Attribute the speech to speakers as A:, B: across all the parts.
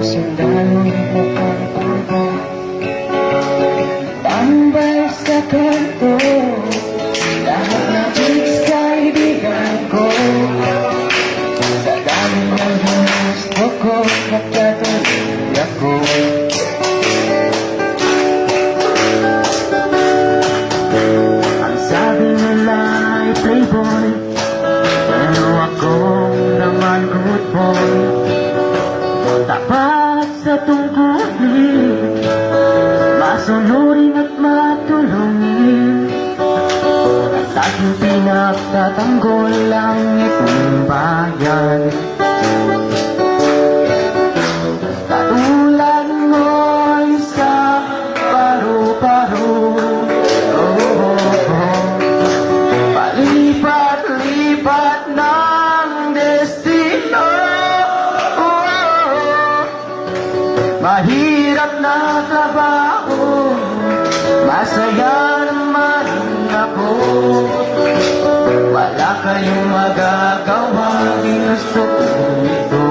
A: sundalo'y mukhang pulbo Tambay sa kanto Lahat ng chicks kaibigan ko. Sa dami ng gusto ko Nagkatuloy ako. Ang sabi nila ay playboy boy Tapat sa tungkulin Masunurin at matulungin. At aking pinagtatanggol ang itong bayan Mahirap na trabaho Masaya naman ako. Wala kayong magagawa Ginusto ko ito.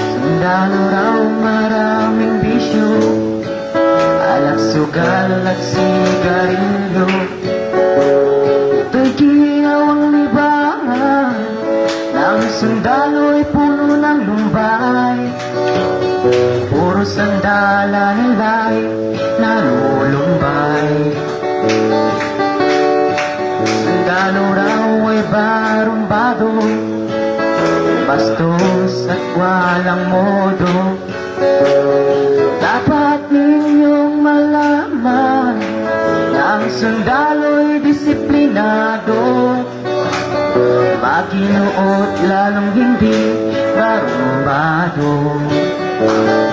A: Sundalo raw maraming bisyo Alak sugal at sigarilyo Puro sandala nila'y nalulumbay Sundalo raw ay barumbado Bastos at walang modo. Dapat ninyong malaman ang sundalo'y disiplinado. Makinuot lalong hindi barumbado. Katulad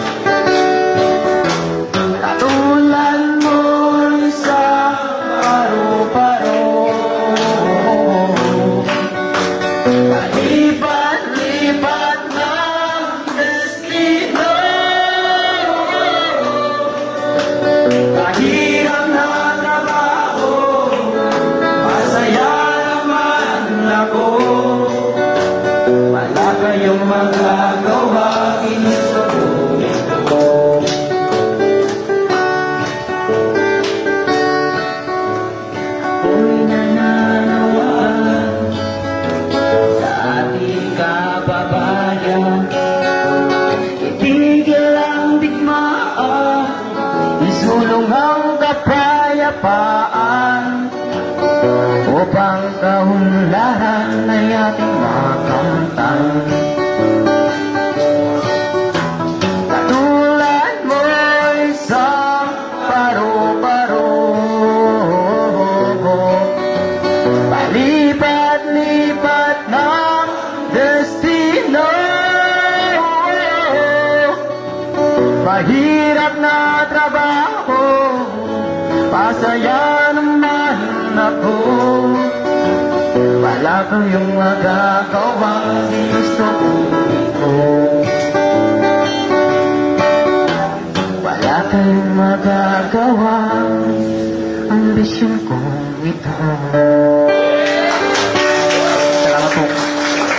A: kapayapaan Upang kaunlaran ay ating makamtan Mahirap na trabaho Pasaya naman ako Wala kayong magagawa Gusto ko. Wala kayong magagawa Ambisyon ko ito